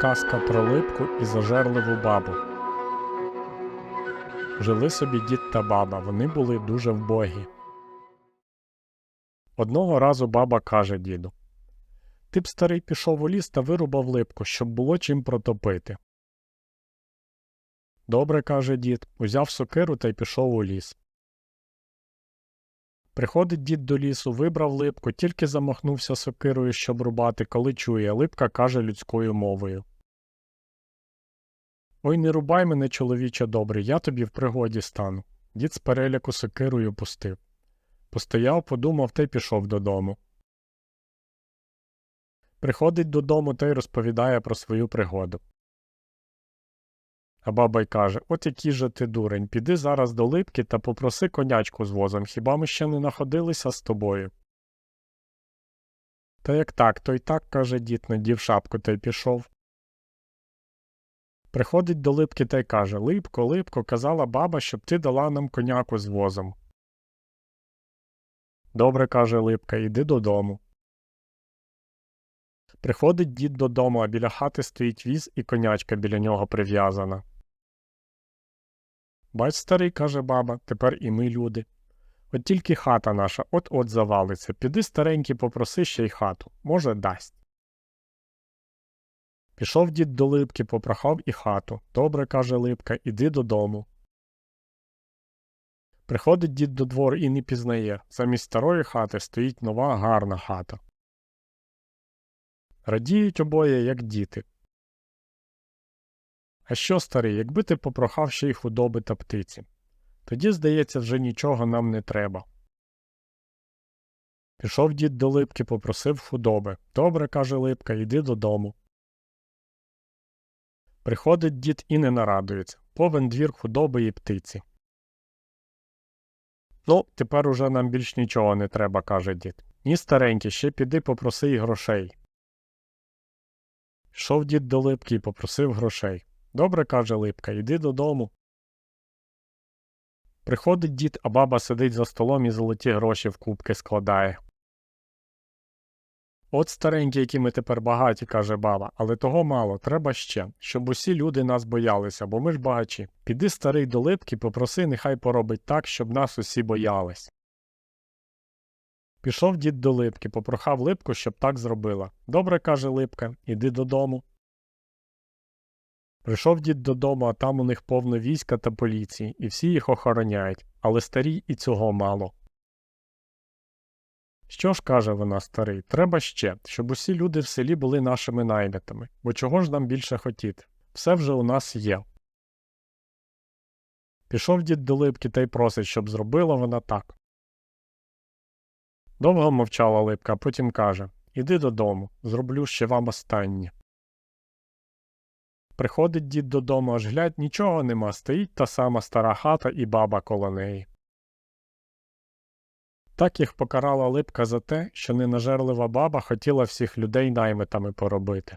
Казка про липку і зажерливу бабу. Жили собі дід та баба, вони були дуже вбогі. Одного разу баба каже діду Ти б старий пішов у ліс та вирубав липку, щоб було чим протопити. Добре, каже дід, узяв сокиру та й пішов у ліс. Приходить дід до лісу, вибрав липку, тільки замахнувся сокирою, щоб рубати, коли чує, липка каже людською мовою. Ой, не рубай мене, чоловіче добрий, я тобі в пригоді стану. Дід з переляку сокирою пустив. Постояв, подумав та й пішов додому. Приходить додому та й розповідає про свою пригоду. А баба й каже От який же ти дурень, піди зараз до липки та попроси конячку з возом, хіба ми ще не находилися з тобою? Та як так, то й так, каже дід, надів шапку та й пішов. Приходить до липки та й каже Липко, липко, казала баба, щоб ти дала нам коняку з возом. Добре, каже Липка, іди додому. Приходить дід додому, а біля хати стоїть віз і конячка біля нього прив'язана. Бач, старий, каже баба, тепер і ми люди. От тільки хата наша от-от завалиться. Піди старенький попроси ще й хату. Може, дасть. Пішов дід до липки, попрохав і хату. Добре, каже Липка, іди додому. Приходить дід до двору і не пізнає. Замість старої хати стоїть нова гарна хата. Радіють обоє, як діти. А що, старий, якби ти попрохав ще й худоби та птиці? Тоді, здається, вже нічого нам не треба. Пішов дід до липки, попросив худоби. Добре, каже Липка, йди додому. Приходить дід і не нарадується. Повен двір худоби і птиці. Ну, тепер уже нам більш нічого не треба, каже дід. Ні, старенький, ще піди попроси й грошей. Йшов дід до липки і попросив грошей. Добре, каже Липка, йди додому. Приходить дід, а баба сидить за столом і золоті гроші в кубки складає. От старенькі, які ми тепер багаті, каже баба, але того мало, треба ще, щоб усі люди нас боялися, бо ми ж багачі. Піди старий до липки, попроси, нехай поробить так, щоб нас усі боялись. Пішов дід до липки, попрохав липку, щоб так зробила. Добре, каже Липка, іди додому. Прийшов дід додому, а там у них повно війська та поліції, і всі їх охороняють, але старій і цього мало. Що ж, каже вона старий, треба ще, щоб усі люди в селі були нашими наймитами, бо чого ж нам більше хотіти? Все вже у нас є. Пішов дід до липки та й просить, щоб зробила вона так. Довго мовчала липка, а потім каже Іди додому, зроблю ще вам останнє. Приходить дід додому, аж глядь, нічого нема, стоїть та сама стара хата і баба коло неї. Так їх покарала липка за те, що ненажерлива баба хотіла всіх людей наймитами поробити.